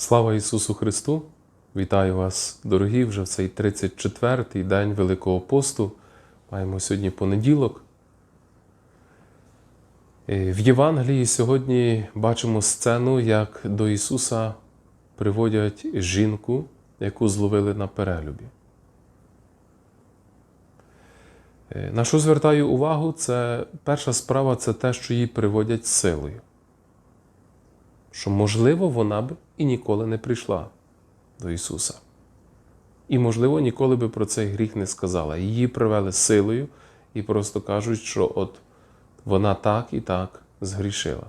Слава Ісусу Христу! Вітаю вас, дорогі, вже в цей 34-й день Великого посту. Маємо сьогодні понеділок. Е, В Євангелії сьогодні бачимо сцену, як до Ісуса приводять жінку, яку зловили на перелюбі. Е, На що звертаю увагу, це перша справа це те, що її приводять силою. Що, можливо, вона б і ніколи не прийшла до Ісуса. І, можливо, ніколи би про цей гріх не сказала. Її привели силою і просто кажуть, що от вона так і так згрішила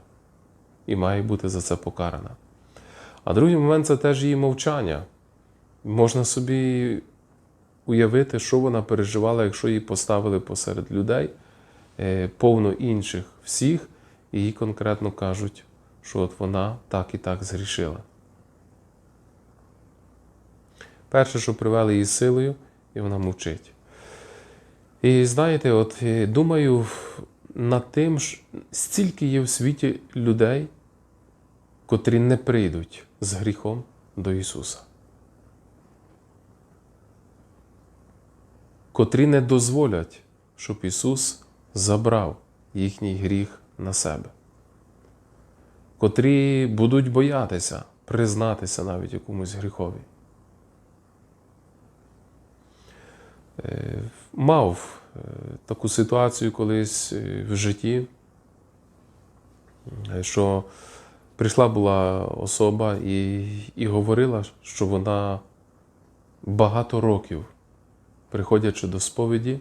і має бути за це покарана. А другий момент це теж її мовчання. Можна собі уявити, що вона переживала, якщо її поставили посеред людей, е, повно інших всіх, і їй конкретно кажуть, що от вона так і так згрішила. Перше, що привели її силою, і вона мовчить. І знаєте, от думаю над тим, що стільки є в світі людей, котрі не прийдуть з гріхом до Ісуса. Котрі не дозволять, щоб Ісус забрав їхній гріх на себе, котрі будуть боятися признатися навіть якомусь гріхові. Е, Мав е, таку ситуацію колись е, в житті, що прийшла була особа і, і говорила, що вона багато років, приходячи до сповіді,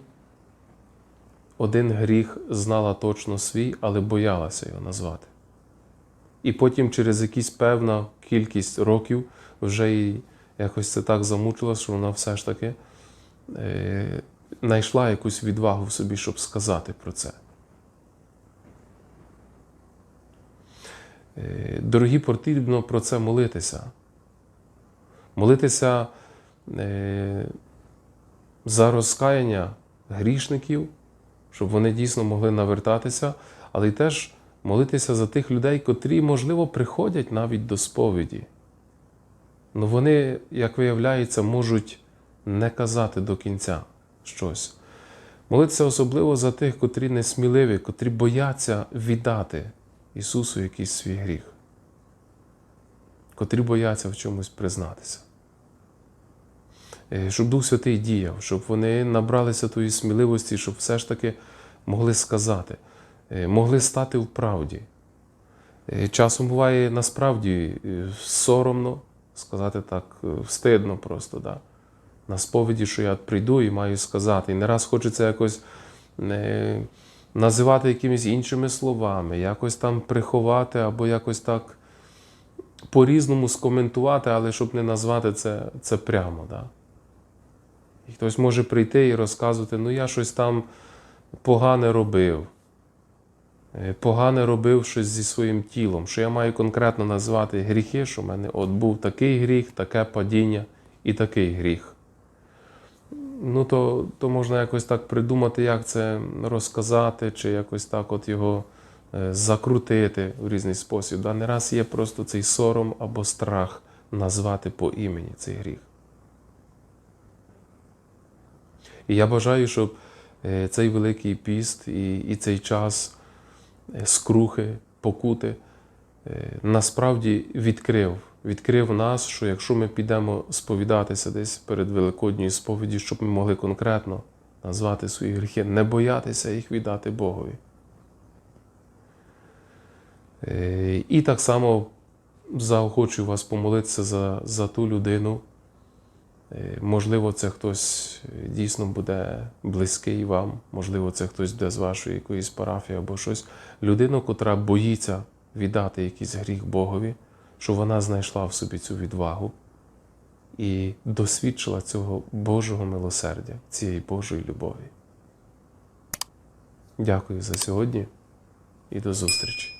один гріх знала точно свій, але боялася його назвати. І потім через якісь певна кількість років вже їй якось це так замучило, що вона все ж таки е, знайшла якусь відвагу в собі, щоб сказати про це. Е, Дорогі, потрібно про це молитися. Молитися е, за розкаяння грішників, щоб вони дійсно могли навертатися, але й теж молитися за тих людей, котрі, можливо, приходять навіть до сповіді. Ну вони, як виявляється, можуть не казати до кінця щось. Молитися особливо за тих, котрі несміливі, котрі бояться віддати Ісусу якийсь свій гріх, котрі бояться в чомусь признатися. Е, Щоб Дух Святий діяв, щоб вони набралися тої сміливості, щоб все ж таки могли сказати, могли стати в правді. Е, Часом буває насправді е, соромно, сказати так, е, встидно просто. Да? На сповіді, що я прийду і маю сказати. І не раз хочеться якось е, називати якимись іншими словами, якось там приховати або якось так по-різному скоментувати, але щоб не назвати це, це прямо. Да? І хтось може прийти і розказувати, ну я щось там погане робив. Е, Погане робив щось зі своїм тілом, що я маю конкретно назвати гріхи, що в мене от був такий гріх, таке падіння і такий гріх. Ну, то, то можна якось так придумати, як це розказати, чи якось так от його е, закрутити в різний спосіб. Да? Не раз є просто цей сором або страх назвати по імені цей гріх. І я бажаю, щоб е, цей Великий піст і, і цей час скрухи, покути е, насправді відкрив. Відкрив нас, що якщо ми підемо сповідатися десь перед Великодньою сповіді, щоб ми могли конкретно назвати свої гріхи, не боятися їх віддати Богові. Е, І так само заохочую вас помолитися за, за ту людину. Е, Можливо, це хтось е, дійсно буде близький вам, можливо, це хтось буде з вашої якоїсь парафії або щось. Людину, котра боїться віддати якийсь гріх Богові, що вона знайшла в собі цю відвагу і досвідчила цього Божого милосердя, цієї Божої любові. Дякую за сьогодні і до зустрічі.